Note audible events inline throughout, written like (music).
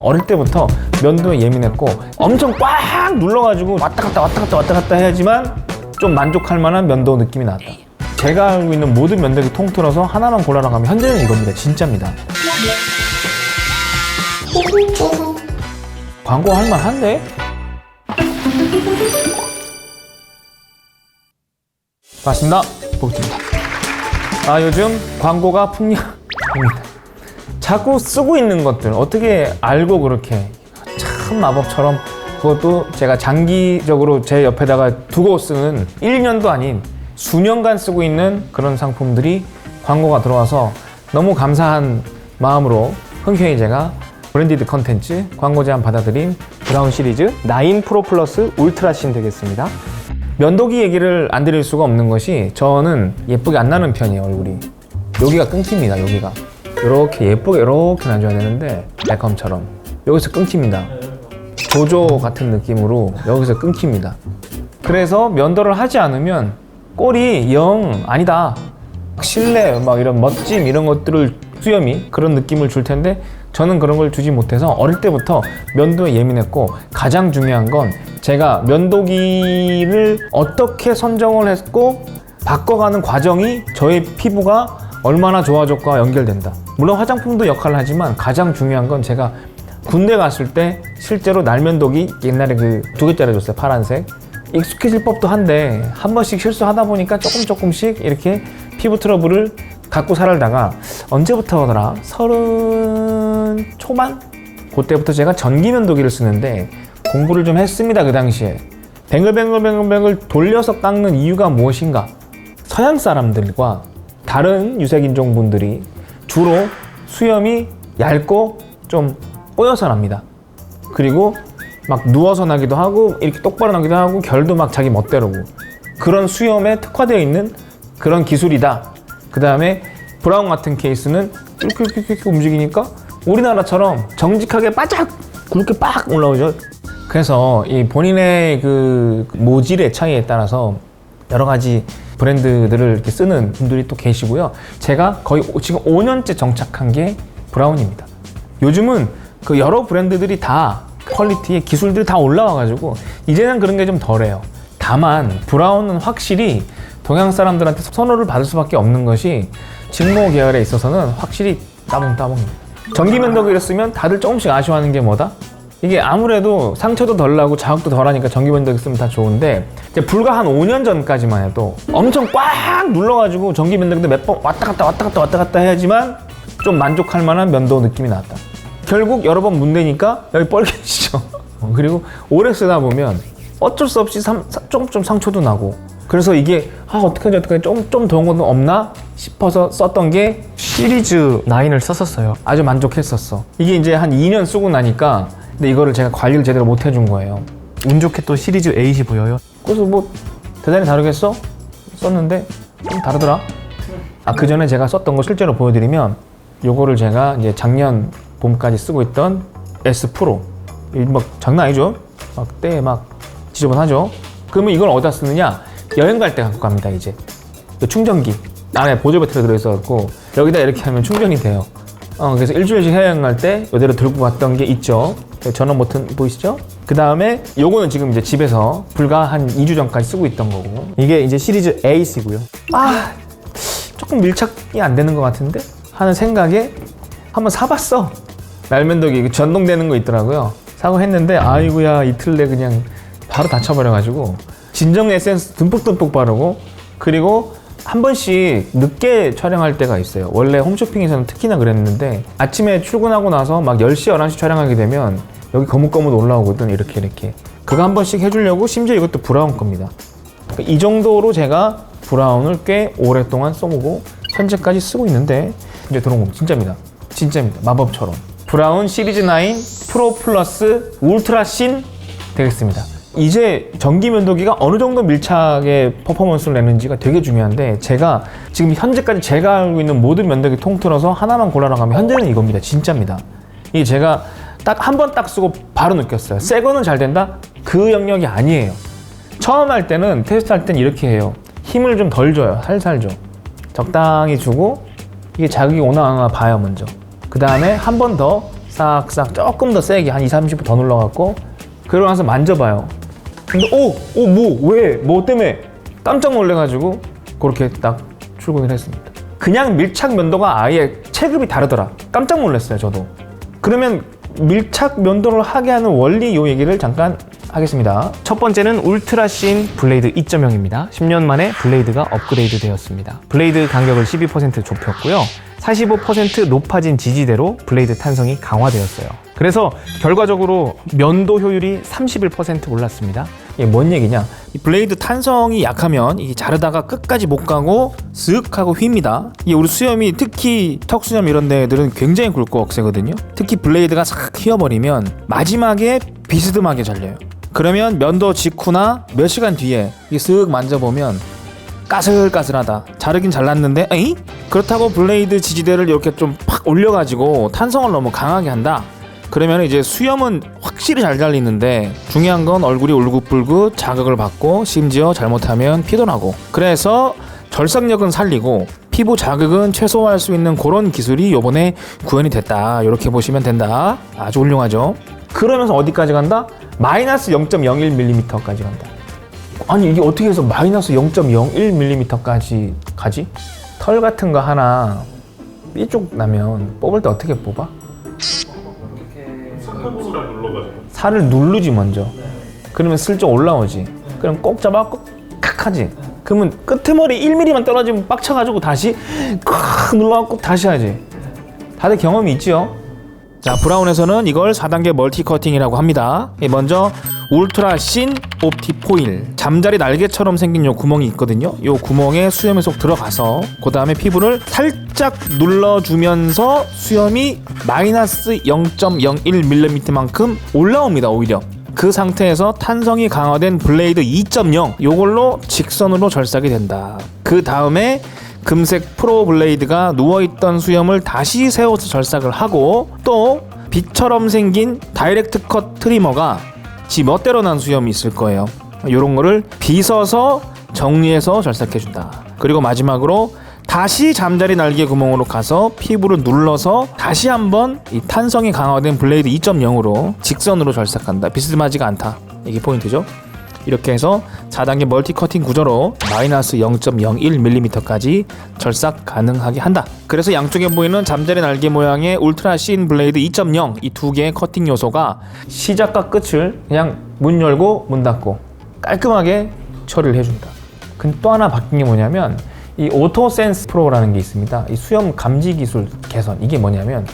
어릴 때부터 면도에 예민했고 엄청 꽉 눌러가지고 왔다 갔다 왔다 갔다 왔다 갔다 해야지만 좀 만족할 만한 면도 느낌이 나왔다. 제가 알고 있는 모든 면도기 통틀어서 하나만 골라라 가면 현재는 이겁니다. 진짜입니다. 광고 할 만한데? 반갑습니다. 복입니다. 아 요즘 광고가 풍량입니다. 자꾸 쓰고 있는 것들 어떻게 알고 그렇게? 참 마법처럼 그것도 제가 장기적으로 제 옆에다가 두고 쓰는 1년도 아닌 수년간 쓰고 있는 그런 상품들이 광고가 들어와서 너무 감사한 마음으로 흔쾌히 제가 브랜디드 컨텐츠 광고 제안 받아들인 브라운 시리즈 9 프로 플러스 울트라신 되겠습니다. 면도기 얘기를 안 드릴 수가 없는 것이 저는 예쁘게 안 나는 편이에요 얼굴이. 여기가 끊깁니다 여기가 이렇게 예쁘게 이렇게 놔줘야 되는데 베컴처럼. 여기서 끊깁니다. 조조 같은 느낌으로 여기서 끊깁니다. 그래서 면도를 하지 않으면 꼴이 영 아니다. 신뢰 막 이런 멋짐 이런 것들을 수염이 그런 느낌을 줄 텐데 저는 그런 걸 주지 못해서 어릴 때부터 면도에 예민했고 가장 중요한 건 제가 면도기를 어떻게 선정을 했고 바꿔가는 과정이 저의 피부가 얼마나 좋아졌과 연결된다. 물론 화장품도 역할을 하지만 가장 중요한 건 제가 군대 갔을 때 실제로 날면도기 옛날에 그 두 개짜리 줬어요 파란색. 익숙해질 법도 한데 한 번씩 실수하다 보니까 조금 조금씩 이렇게 피부 트러블을 갖고 살다가 언제부터더라? 서른 초반? 그때부터 제가 전기 면도기를 쓰는데 공부를 좀 했습니다 그 당시에. 뱅글뱅글뱅글뱅글 돌려서 깎는 이유가 무엇인가? 서양 사람들과 다른 유색 인종 분들이 주로 수염이 얇고 좀 꼬여서 납니다. 그리고 막 누워서 나기도 하고 이렇게 똑바로 나기도 하고 결도 막 자기 멋대로고 그런 수염에 특화되어 있는 그런 기술이다. 그 다음에 브라운 같은 케이스는 이렇게 움직이니까 우리나라처럼 정직하게 바짝 굵게 빡 올라오죠. 그래서 이 본인의 그 모질의 차이에 따라서 여러 가지 브랜드들을 이렇게 쓰는 분들이 또 계시고요. 제가 거의 오- 지금 5년째 정착한 게 브라운입니다. 요즘은 그 여러 브랜드들이 다 퀄리티의 기술들이 다 올라와가지고 이제는 그런 게 좀 덜해요. 다만 브라운은 확실히 동양 사람들한테 선호를 받을 수밖에 없는 것이 직모 계열에 있어서는 확실히 따봉따봉입니다. 전기 면도기를 쓰면 다들 조금씩 아쉬워하는 게 뭐다? 이게 아무래도 상처도 덜 나고 자극도 덜 하니까 전기 면도기 쓰면 다 좋은데 이제 불과 한 5년 전까지만 해도 엄청 꽉 눌러가지고 전기 면도기도 몇 번 왔다 갔다 왔다 갔다 왔다 갔다 해야지만 좀 만족할 만한 면도 느낌이 나왔다. 결국 여러 번 문대니까 여기 뻘개지죠. (laughs) 어, 그리고 오래 쓰다 보면 어쩔 수 없이 삼, 사- 조금 좀 상처도 나고 그래서 이게 아 어떡하지 어떡하지 좀좀 좋은 건 없나 싶어서 썼던 게 시리즈 9을 썼었어요. 아주 만족했었어. 이게 이제 한 2년 쓰고 나니까 근데 이거를 제가 관리를 제대로 못 해준 거예요. 운 좋게 또 시리즈 8이 보여요. 그래서 뭐 대단히 다르겠어? 썼는데 좀 다르더라. 아 그 전에 제가 썼던 거 실제로 보여드리면 요거를 제가 이제 작년 봄까지 쓰고 있던 S 프로 이막 장난 아니죠? 막때막 지저분하죠? 그러면 이걸 어디다 쓰느냐? 여행 갈 때 갖고 갑니다 이제 이 충전기 안에 보조 배터리 들어있어갖고 여기다 이렇게 하면 충전이 돼요. 어, 그래서 일주일씩 해외여행 갈 때 이대로 들고 갔던 게 있죠. 그 전원 버튼 보이시죠? 그 다음에 요거는 지금 이제 집에서 불과 한 2주 전까지 쓰고 있던 거고. 이게 이제 시리즈 8이고요. 아 조금 밀착이 안 되는 것 같은데? 하는 생각에 한번 사봤어. 날면도기 전동되는 거 있더라고요. 사고 했는데 아이고야 이틀 내 그냥 바로 다쳐버려가지고. 진정 에센스 듬뿍듬뿍 바르고 그리고 한 번씩 늦게 촬영할 때가 있어요 원래 홈쇼핑에서는 특히나 그랬는데 아침에 출근하고 나서 막 10시 11시 촬영하게 되면 여기 거뭇거뭇 올라오거든 이렇게 이렇게 그거 한 번씩 해주려고 심지어 이것도 브라운 겁니다 그러니까 이 정도로 제가 브라운을 꽤 오랫동안 써보고 현재까지 쓰고 있는데 이제 들어온 겁니다. 진짜입니다. 진짜입니다. 마법처럼. 브라운 시리즈 9 프로 플러스 울트라 신 되겠습니다. 이제 전기 면도기가 어느 정도 밀착의 퍼포먼스를 내는지가 되게 중요한데 제가 지금 현재까지 제가 알고 있는 모든 면도기 통틀어서 하나만 골라라 가면 현재는 이겁니다. 진짜입니다. 이게 제가 딱 한 번 딱 쓰고 바로 느꼈어요. 새 거는 잘 된다? 그 영역이 아니에요. 처음 할 때는 테스트 할 때는 이렇게 해요. 힘을 좀 덜 줘요. 살살 줘. 적당히 주고 이게 자극이 오나 안 오나 봐요 먼저. 그 다음에 한 번 더 싹싹 조금 더 세게 한 2, 30분 더 눌러갖고 그러고 나서 만져봐요. 근데 오! 오 뭐? 왜? 뭐 때문에? 깜짝 놀래가지고 그렇게 딱 출근을 했습니다. 그냥 밀착 면도가 아예 체급이 다르더라. 깜짝 놀랐어요, 저도. 그러면 밀착 면도를 하게 하는 원리 요 얘기를 잠깐 하겠습니다. 첫 번째는 울트라신 블레이드 2.0입니다. 10년 만에 블레이드가 업그레이드 되었습니다. 블레이드 간격을 12% 좁혔고요. 45% 높아진 지지대로 블레이드 탄성이 강화되었어요. 그래서 결과적으로 면도 효율이 31% 올랐습니다. 이게 뭔 얘기냐? 이 블레이드 탄성이 약하면 이 자르다가 끝까지 못 가고 쓱 하고 휩니다. 이게 우리 수염이 특히 턱 수염 이런 데들은 굉장히 굵고 억세거든요. 특히 블레이드가 싹 휘어버리면 마지막에 비스듬하게 잘려요. 그러면 면도 직후나 몇 시간 뒤에 쓱 만져보면 까슬까슬하다. 자르긴 잘랐는데, 에이? 그렇다고 블레이드 지지대를 이렇게 좀 팍 올려가지고 탄성을 너무 강하게 한다. 그러면 이제 수염은 확실히 잘 잘리는데 중요한 건 얼굴이 울긋불긋 자극을 받고 심지어 잘못하면 피도 나고 그래서 절삭력은 살리고 피부 자극은 최소화할 수 있는 그런 기술이 요번에 구현이 됐다 이렇게 보시면 된다 아주 훌륭하죠 그러면서 어디까지 간다? 마이너스 0.01mm까지 간다 아니 이게 어떻게 해서 마이너스 0.01mm까지 가지? 털 같은 거 하나 삐쭉 나면 뽑을 때 어떻게 뽑아? 살을 누르지 먼저. 그러면 슬쩍 올라오지. 그럼 꼭 잡아갖고 칵 하지. 그러면 끝머리 1mm만 떨어지면 빡쳐가지고 다시 콱 눌러갖고 다시 하지. 다들 경험이 있지요? 자 브라운에서는 이걸 4단계 멀티 커팅이라고 합니다. 예, 먼저 울트라 신 옵티 포일 잠자리 날개처럼 생긴 요 구멍이 있거든요. 요 구멍에 수염이 쏙 들어가서 그 다음에 피부를 살짝 눌러주면서 수염이 마이너스 0.01mm만큼 올라옵니다. 오히려. 그 상태에서 탄성이 강화된 블레이드 2.0 요걸로 직선으로 절삭이 된다. 그 다음에 금색 프로 블레이드가 누워있던 수염을 다시 세워서 절삭을 하고 또 빛처럼 생긴 다이렉트 컷 트리머가 지 멋대로 난 수염이 있을 거예요. 요런 거를 빗어서 정리해서 절삭해준다. 그리고 마지막으로 다시 잠자리 날개 구멍으로 가서 피부를 눌러서 다시 한번 이 탄성이 강화된 블레이드 2.0으로 직선으로 절삭한다. 비스듬하지가 않다. 이게 포인트죠. 이렇게 해서 4단계 멀티 커팅 구조로 마이너스 0.01mm까지 절삭 가능하게 한다. 그래서 양쪽에 보이는 잠자리 날개 모양의 울트라 신 블레이드 2.0 이 두 개의 커팅 요소가 시작과 끝을 그냥 문 열고 문 닫고 깔끔하게 처리를 해준다. 근데 또 하나 바뀐 게 뭐냐면 이 오토 센스 프로라는 게 있습니다. 이 수염 감지 기술 개선 이게 뭐냐면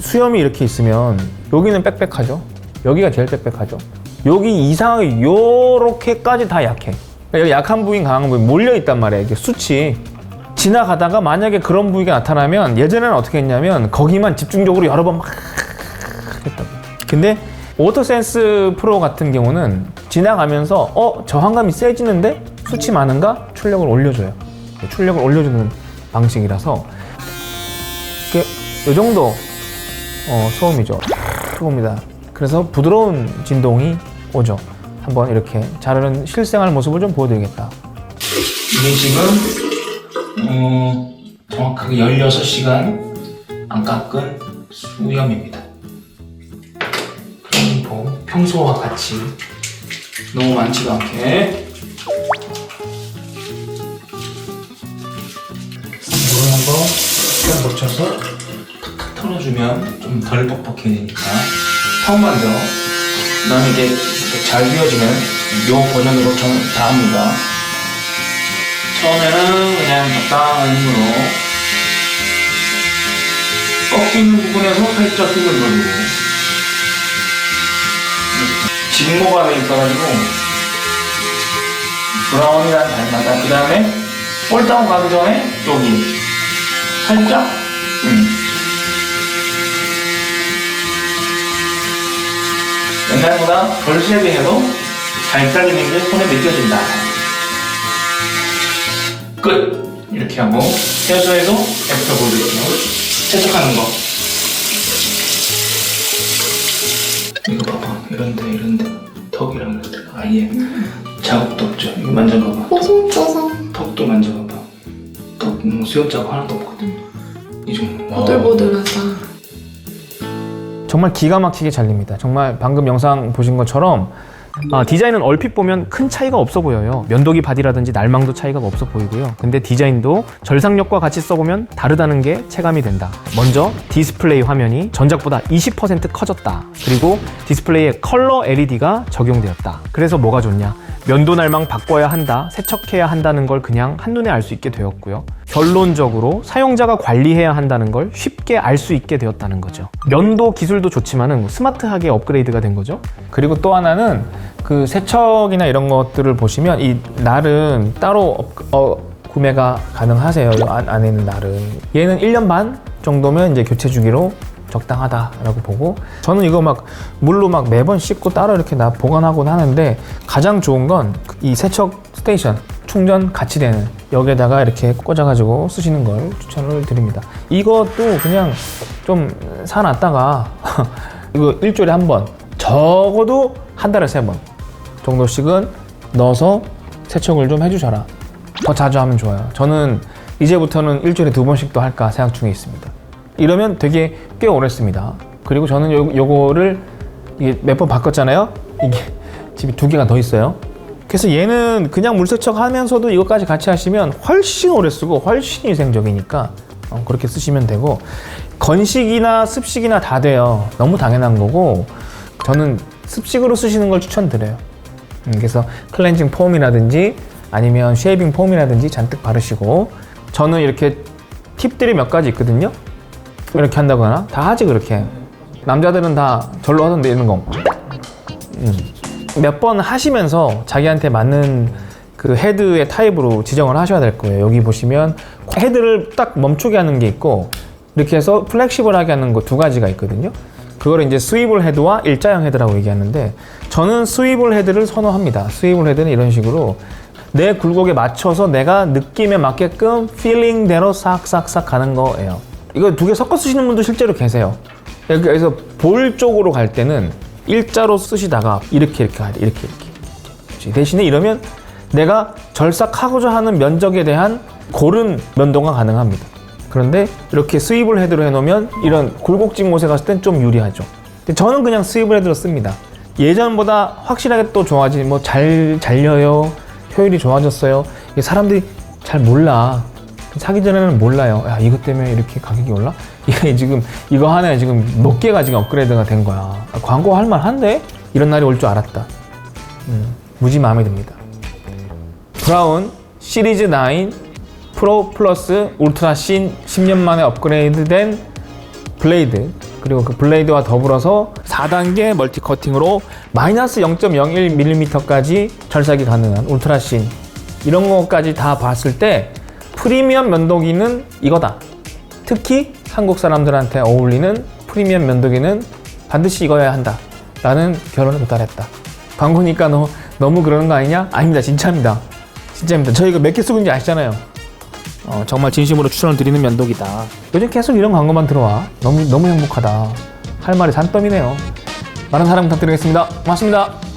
수염이 이렇게 있으면 여기는 빽빽하죠. 여기가 제일 빽빽하죠. 여기 이상하게 요렇게까지 다 약해. 그러니까 여기 약한 부위, 강한 부위 몰려 있단 말이에요. 이게 수치. 지나가다가 만약에 그런 부위가 나타나면 예전에는 어떻게 했냐면 거기만 집중적으로 여러 번 막 했다고. 근데 오토센스 프로 같은 경우는 지나가면서 어 저항감이 세지는데 수치 많은가 출력을 올려줘요. 출력을 올려주는 방식이라서 이게 이 정도 어, 소음이죠. 봅니다. 그래서 부드러운 진동이 오죠. 한번 이렇게 자르는 실생활 모습을 좀 보여드리겠다. 이게 지금 어, 정확하게 16시간 안 깎은 수염입니다. 그리고 평소와 같이 너무 많지가 않게 물을 한번 딱 묻혀서 탁탁 털어주면 좀 덜 뻑뻑해지니까 턱만 더 그다음에 이게 이렇게 잘 비워지면 요 버전으로 좀다 합니다. 처음에는 그냥 적당한 힘으로 꺾이는 부분에서 살짝 힘을 넣어주고 직모감이 있어가지고 브라운이랑 닮았다 그 다음에 폴다운 가기 전에 여기 살짝 음. 옛날보다 덜 세게 해도 잘 잘리는 게 손에 느껴진다. 끝! 이렇게 하고 헤어져에도 애프터 보여드릴게요 세척하는 거. 이거 봐봐. 이런데 이런데. 턱이랑 이런데 아예 자국도 없죠. 이거 만져봐봐. 뽀송뽀송 턱도 만져봐봐. 턱 뭐, 수염 자국 하나도 없거든. 이 정도. 와. 보들보들하다 정말 기가 막히게 잘립니다. 정말 방금 영상 보신 것처럼 아, 디자인은 얼핏 보면 큰 차이가 없어 보여요. 면도기 바디라든지 날망도 차이가 없어 보이고요. 근데 디자인도 절삭력과 같이 써보면 다르다는 게 체감이 된다. 먼저 디스플레이 화면이 전작보다 20% 커졌다. 그리고 디스플레이에 컬러 LED가 적용되었다. 그래서 뭐가 좋냐? 면도 날망 바꿔야 한다, 세척해야 한다는 걸 그냥 한눈에 알 수 있게 되었고요. 결론적으로 사용자가 관리해야 한다는 걸 쉽게 알 수 있게 되었다는 거죠. 면도 기술도 좋지만은 스마트하게 업그레이드가 된 거죠. 그리고 또 하나는 그 세척이나 이런 것들을 보시면 이 날은 따로 업- 어, 구매가 가능하세요. 안에 있는 날은 얘는 1년 반 정도면 이제 교체 주기로 적당하다라고 보고 저는 이거 막 물로 막 매번 씻고 따로 이렇게 나 보관하곤 하는데 가장 좋은 건 이 세척 스테이션 충전 같이 되는 여기에다가 이렇게 꽂아가지고 쓰시는 걸 추천을 드립니다. 이것도 그냥 좀 사놨다가 (laughs) 이거 일주일에 한 번 적어도 한 달에 세 번 정도씩은 넣어서 세척을 좀 해주셔라. 더 자주 하면 좋아요. 저는 이제부터는 일주일에 두 번씩도 할까 생각 중에 있습니다. 이러면 되게 꽤 오래 씁니다. 그리고 저는 요, 요거를 이게 몇 번 바꿨잖아요. 이게 (laughs) 집이 두 개가 더 있어요. 그래서 얘는 그냥 물세척 하면서도 이것까지 같이 하시면 훨씬 오래 쓰고 훨씬 위생적이니까 어, 그렇게 쓰시면 되고 건식이나 습식이나 다 돼요. 너무 당연한 거고 저는 습식으로 쓰시는 걸 추천드려요. 음, 그래서 클렌징 폼이라든지 아니면 쉐이빙 폼이라든지 잔뜩 바르시고 저는 이렇게 팁들이 몇 가지 있거든요. 이렇게 한다거나 다 하지 그렇게 남자들은 다 절로 하던데 이런 거몇번 하시면서 자기한테 맞는 그 헤드의 타입으로 지정을 하셔야 될 거예요. 여기 보시면 헤드를 딱 멈추게 하는 게 있고 이렇게 해서 플렉시블하게 하는 거 두 가지가 있거든요. 그거를 이제 스위블 헤드와 일자형 헤드라고 얘기하는데 저는 스위블 헤드를 선호합니다. 스위블 헤드는 이런 식으로 내 굴곡에 맞춰서 내가 느낌에 맞게끔 필링대로 싹싹싹 가는 거예요. 이거 두 개 섞어 쓰시는 분도 실제로 계세요. 그래서 볼 쪽으로 갈 때는 일자로 쓰시다가 이렇게 이렇게. 이렇게 이렇게. 그렇지. 대신에 이러면 내가 절삭하고자 하는 면적에 대한 고른 면도가 가능합니다. 그런데 이렇게 스위블 헤드로 해놓으면 이런 굴곡진 곳에 갔을 땐 좀 유리하죠. 저는 그냥 스위블 헤드로 씁니다. 예전보다 확실하게 또 좋아지, 뭐 잘 잘려요, 효율이 좋아졌어요. 사람들이 잘 몰라. 사기 전에는 몰라요. 야 이것 때문에 이렇게 가격이 올라? (laughs) 이게 지금 이거 하나에 지금 몇 개가 지금 업그레이드가 된 거야. 아, 광고 할 만한데 이런 날이 올 줄 알았다. 음, 무지 마음에 듭니다. 브라운 시리즈 9 프로 플러스 울트라 신 10년 만에 업그레이드된 블레이드 그리고 그 블레이드와 더불어서 4단계 멀티 커팅으로 마이너스 0.01mm까지 절삭이 가능한 울트라 신 이런 것까지 다 봤을 때 프리미엄 면도기는 이거다. 특히 한국 사람들한테 어울리는 프리미엄 면도기는 반드시 이거야 한다. 라는 결론에 도달했다. 광고니까 너, 너무 그러는 거 아니냐? 아닙니다. 진짜입니다. 진짜입니다. 저희가 몇개 쓰고 있는지 아시잖아요. 어, 정말 진심으로 추천을 드리는 면도기다. 요즘 계속 이런 광고만 들어와. 너무, 너무 행복하다. 할 말이 산더미네요. 많은 사랑 부탁드리겠습니다. 고맙습니다.